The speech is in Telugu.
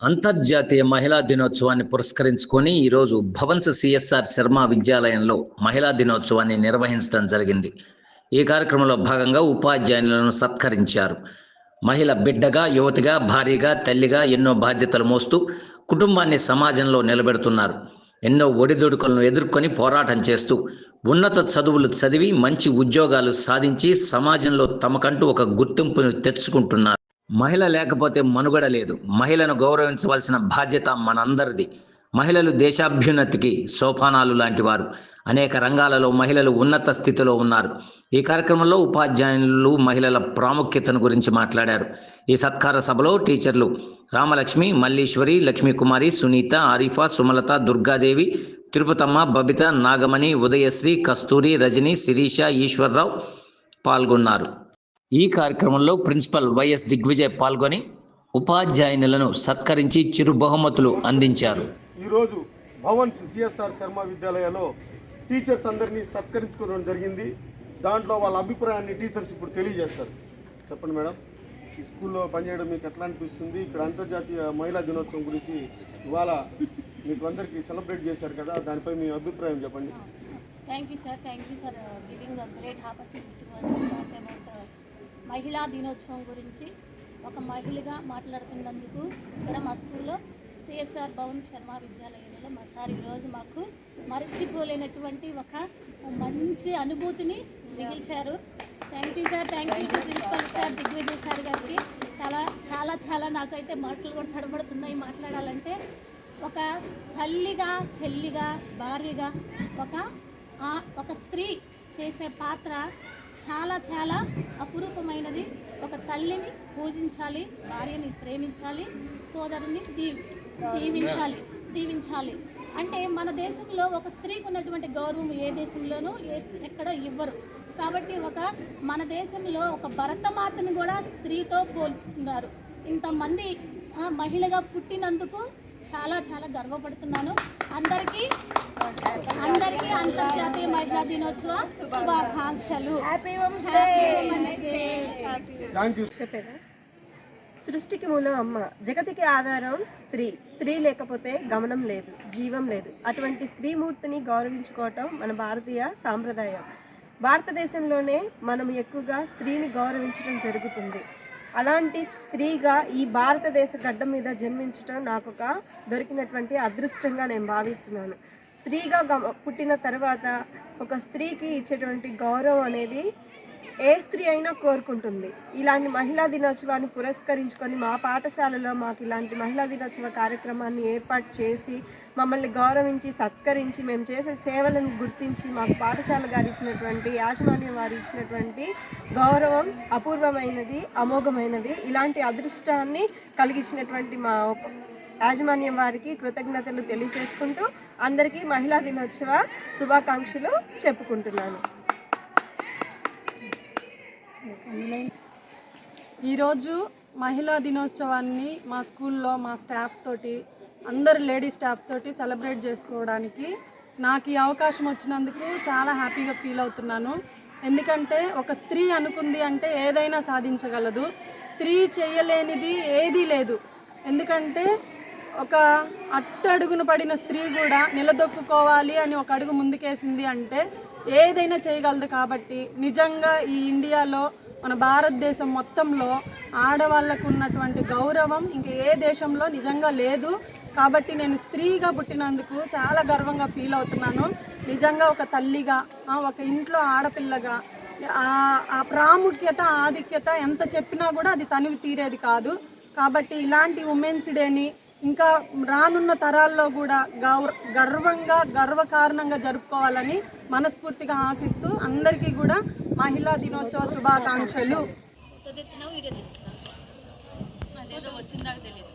అంతర్జాతీయ మహిళా దినోత్సవాన్ని పురస్కరించుకొని ఈరోజు భవన్స్ సిఎస్ఆర్ శర్మ విద్యాలయంలో మహిళా దినోత్సవాన్ని నిర్వహించడం జరిగింది. ఈ కార్యక్రమంలో భాగంగా ఉపాధ్యాయులను సత్కరించారు. మహిళ బిడ్డగా యువతిగా భార్యగా తల్లిగా ఎన్నో బాధ్యతలు మోస్తూ కుటుంబాన్ని సమాజంలో నిలబెడుతున్నారు. ఎన్నో ఒడిదుడుకులను ఎదుర్కొని పోరాటం చేస్తూ ఉన్నత చదువులు చదివి మంచి ఉద్యోగాలు సాధించి సమాజంలో తమకంటూ ఒక గుర్తింపును తెచ్చుకుంటున్నారు. మహిళ లేకపోతే మనుగడ లేదు. మహిళను గౌరవించవలసిన బాధ్యత మనందరిది. మహిళలు దేశాభ్యున్నతికి సోపానాలు లాంటి వారు. అనేక రంగాలలో మహిళలు ఉన్నత స్థితిలో ఉన్నారు. ఈ కార్యక్రమంలో ఉపాధ్యాయులు మహిళల ప్రాముఖ్యతను గురించి మాట్లాడారు. ఈ సత్కార సభలో టీచర్లు రామలక్ష్మి మల్లీశ్వరి లక్ష్మీకుమారి సునీత ఆరిఫా సుమలత దుర్గాదేవి తిరుపతమ్మ బబిత నాగమణి ఉదయశ్రీ కస్తూరి రజని శిరీష ఈశ్వరరావు పాల్గొన్నారు. ఈ కార్యక్రమంలో ప్రిన్సిపల్ వైఎస్ దిగ్విజయ్ పాల్గొని ఉపాధ్యాయునులను సత్కరించి చిరు బహుమతులు అందించారు. ఈరోజు భవన్స్ సిఎస్ఆర్ శర్మ విద్యాలయాలో టీచర్స్ అందరినీ సత్కరించుకోవడం జరిగింది. దాంట్లో వాళ్ళ అభిప్రాయాన్ని టీచర్స్ ఇప్పుడు తెలియజేస్తారు. చెప్పండి మేడం ఈ స్కూల్లో పనిచేయడం మీకు ఎట్లా అనిపిస్తుంది? ఇక్కడ అంతర్జాతీయ మహిళా దినోత్సవం గురించి ఇవాళ మీకు అందరికీ సెలబ్రేట్ చేశారు కదా దానిపై మీ అభిప్రాయం చెప్పండి. Thank you sir thank you for giving a great opportunity to us to talk about మహిళా దినోత్సవం గురించి ఒక మహిళగా మాట్లాడుతున్నందుకు ఇక్కడ మా స్కూల్లో సిఎస్ఆర్ భవన్ శర్మ విద్యాలయంలో మా సార్ ఈరోజు మాకు మరచిపోలేనటువంటి ఒక మంచి అనుభూతిని మిగిల్చారు. Thank you sir thank you principal sir Digvijay sir గారికి. చాలా చాలా చాలా నాకైతే మాటలు కూడా తడబడుతున్నాయి మాట్లాడాలంటే. ఒక తల్లిగా చెల్లిగా భార్యగా ఒక ఒక స్త్రీ చేసే పాత్ర చాలా చాలా అపురూపమైనది. ఒక తల్లిని పూజించాలి భార్యని ప్రేమించాలి సోదరుని దీవి దీవించాలి దీవించాలి. అంటే మన దేశంలో ఒక స్త్రీకి ఉన్నటువంటి గౌరవం ఏ దేశంలోనూ ఏ ఎక్కడ ఇవ్వరు. కాబట్టి ఒక మన దేశంలో ఒక భరతమాతను కూడా స్త్రీతో పోల్చుతున్నారు. ఇంతమంది మహిళగా పుట్టినందుకు చాలా చాలా గర్వపడుతున్నాను. అందరికీ అందరికీ అంతర్జాతీయ మహిళా దినోత్సవ శుభాకాంక్షలు. సృష్టికి మూలం అమ్మ జగతికి ఆధారం స్త్రీ. స్త్రీ లేకపోతే గమనం లేదు జీవం లేదు. అటువంటి స్త్రీమూర్తిని గౌరవించుకోవటం మన భారతీయ సాంప్రదాయం. భారతదేశంలోనే మనం ఎక్కువగా స్త్రీని గౌరవించడం జరుగుతుంది. అలాంటి స్త్రీగా ఈ భారతదేశ గడ్డ మీద జన్మించడం నాకు ఒక దొరికినటువంటి అదృష్టంగా నేను భావిస్తున్నాను. స్త్రీగా గమ పుట్టిన తర్వాత ఒక స్త్రీకి ఇచ్చేటువంటి గౌరవం అనేది ఏ స్త్రీ అయినా కోరుకుంటుంది. ఇలాంటి మహిళా దినోత్సవాన్ని పురస్కరించుకొని మా పాఠశాలలో మాకు ఇలాంటి మహిళా దినోత్సవ కార్యక్రమాన్ని ఏర్పాటు చేసి మమ్మల్ని గౌరవించి సత్కరించి మేము చేసే సేవలను గుర్తించి మాకు పాఠశాల గారు ఇచ్చినటువంటి యాజమాన్యం వారు ఇచ్చినటువంటి గౌరవం అపూర్వమైనది అమోఘమైనది. ఇలాంటి అదృష్టాన్ని కలిగించినటువంటి మా యాజమాన్యం వారికి కృతజ్ఞతలు తెలియజేసుకుంటూ అందరికీ మహిళా దినోత్సవ శుభాకాంక్షలు చెప్పుకుంటున్నాను. ఈరోజు మహిళా దినోత్సవాన్ని మా స్కూల్లో మా స్టాఫ్ తోటి అందరు లేడీ స్టాఫ్ తోటి సెలబ్రేట్ చేసుకోవడానికి నాకు ఈ అవకాశం వచ్చినందుకు చాలా హ్యాపీగా ఫీల్ అవుతున్నాను. ఎందుకంటే ఒక స్త్రీ అనుకుంది అంటే ఏదైనా సాధించగలదు. స్త్రీ చేయలేనిది ఏదీ లేదు. ఎందుకంటే ఒక అట్టడుగున పడిన స్త్రీ కూడా నిలదొక్కుకోవాలి అని ఒక అడుగు ముందుకేసింది అంటే ఏదైనా చేయగలదు కాబట్టి నిజంగా ఈ ఇండియాలో మన భారతదేశం మొత్తంలో ఆడవాళ్ళకు ఉన్నటువంటి గౌరవం ఇంకా ఏ దేశంలో నిజంగా లేదు కాబట్టి నేను స్త్రీగా పుట్టినందుకు చాలా గర్వంగా ఫీల్ అవుతున్నాను. నిజంగా ఒక తల్లిగా ఒక ఇంట్లో ఆడపిల్లగా ఆ- ఆ ప్రాముఖ్యత ఆధిక్యత ఎంత చెప్పినా కూడా అది తనివి తీరేది కాదు. కాబట్టి ఇలాంటి ఉమెన్స్ డేని ఇంకా రానున్న తరాల్లో కూడా గౌర గర్వంగా గర్వకారణంగా జరుపుకోవాలని మనస్ఫూర్తిగా ఆశిస్తూ అందరికీ కూడా మహిళా దినోత్సవ శుభాకాంక్షలు. అదేదో వచ్చిందాక తెలియదు